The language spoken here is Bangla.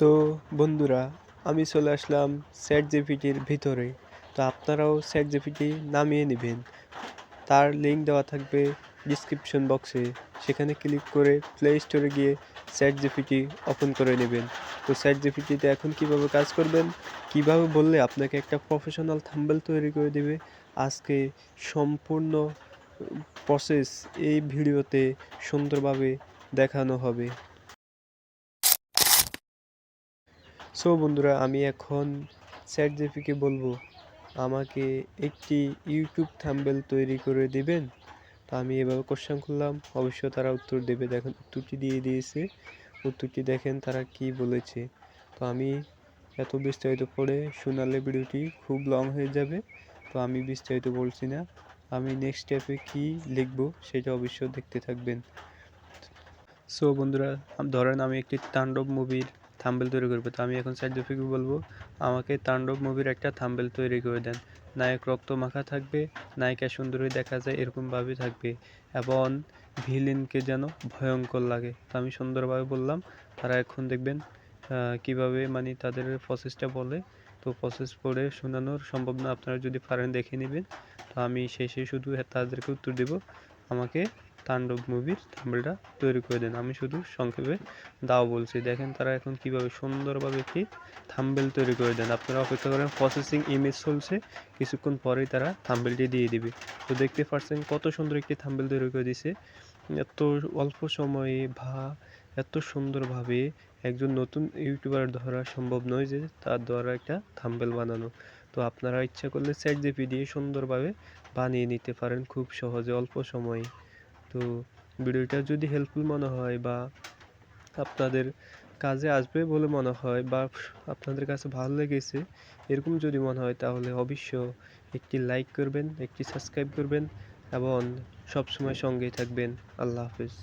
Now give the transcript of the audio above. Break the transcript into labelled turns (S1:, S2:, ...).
S1: তো বন্ধুরা, আমি চলে আসলাম স্যাট জিপিটির ভিতরে। তো আপনারাও স্যাট জিপিটি নামিয়ে নেবেন। তার লিঙ্ক দেওয়া থাকবে ডিসক্রিপশন বক্সে সেখানে ক্লিক করে প্লে স্টোরে গিয়ে স্যাট জিপিটি ওপেন করে নেবেন। তো স্যাট জিপিটিতে এখন কীভাবে কাজ করবেন? কীভাবে বললে আপনাকে একটা প্রফেশনাল থাম্বেল তৈরি করে দেবে? আজকে সম্পূর্ণ প্রসেস এই ভিডিওতে সুন্দরভাবে দেখানো হবে। সো বন্ধুরা, আমি এখন স্যাট জিপিকে বলব, আমাকে একটি ইউটিউব থাম্বেল তৈরি করে দিবেন। তো আমি এভাবে কোশ্চেন করলাম অবশ্য তারা উত্তর দেবে। দেখেন, উত্তরটি দিয়ে দিয়েছে। উত্তরটি দেখেন তারা কি বলেছে। তো আমি এত বিস্তারিত পড়ে শোনালে ভিডিওটি খুব লং হয়ে যাবে। তো আমি বিস্তারিত বলছি না। আমি নেক্সট স্টেপে কি লিখব সেটা অবশ্য দেখতে থাকবেন। সো বন্ধুরা, ধরেন আমি একটি তাণ্ডব মুভির থাম্বেল তৈরি করব। তো আমি এখন সাইন্টিফিক বলব, আমাকে তাণ্ডব মুভির একটা থাম্বেল তৈরি করে দেন। নায়ক রক্ত মাখা থাকবে, নায়িকা সুন্দরী দেখা যায় এরকমভাবে থাকবে এবং ভিলেনকে যেন ভয়ঙ্কর লাগে। তো আমি সুন্দরভাবে বললাম, তারা এখন দেখবেন কীভাবে মানে তাদের প্রসেসটা বলে। তো প্রসেস পড়ে শোনানোর সম্ভব না আপনারা যদি পারেন দেখে নেবেন। তো আমি শেষে শুধু তাদেরকে উত্তর দেব, আমাকে তাণ্ডব মুভির থাম্বেলটা তৈরি করে দেন। আমি শুধু সংক্ষেপে দাও বলছি। দেখেন তারা এখন কীভাবে সুন্দরভাবে একটি থাম্বেল তৈরি করে দেন। আপনারা অপেক্ষা করেন প্রসেসিং ইমেজ চলছে। কিছুক্ষণ পরেই তারা থাম্বেলটি দিয়ে দিবে। তো দেখতে পাচ্ছেন কত সুন্দর একটি থাম্বেল তৈরি করে দিছে। এত অল্প সময়ে বা এত সুন্দরভাবে একজন নতুন ইউটিউবার ধরা সম্ভব নয় যে তার দ্বারা একটা থাম্বেল বানানো। তো আপনারা ইচ্ছা করলে চ্যাট জিপি দিয়ে সুন্দরভাবে বানিয়ে নিতে পারেন খুব সহজে, অল্প সময়ে। তো ভিডিওটা যদি হেল্পফুল মনে হয় বা আপনাদের কাজে আসবে বলে মনে হয় বা আপনাদের কাছে ভালো লেগেছে, এরকম যদি মনে হয় তাহলে অবশ্য একটি লাইক করবেন, একটি সাবস্ক্রাইব করবেন এবং সবসময় সঙ্গেই থাকবেন। আল্লাহ হাফিজ।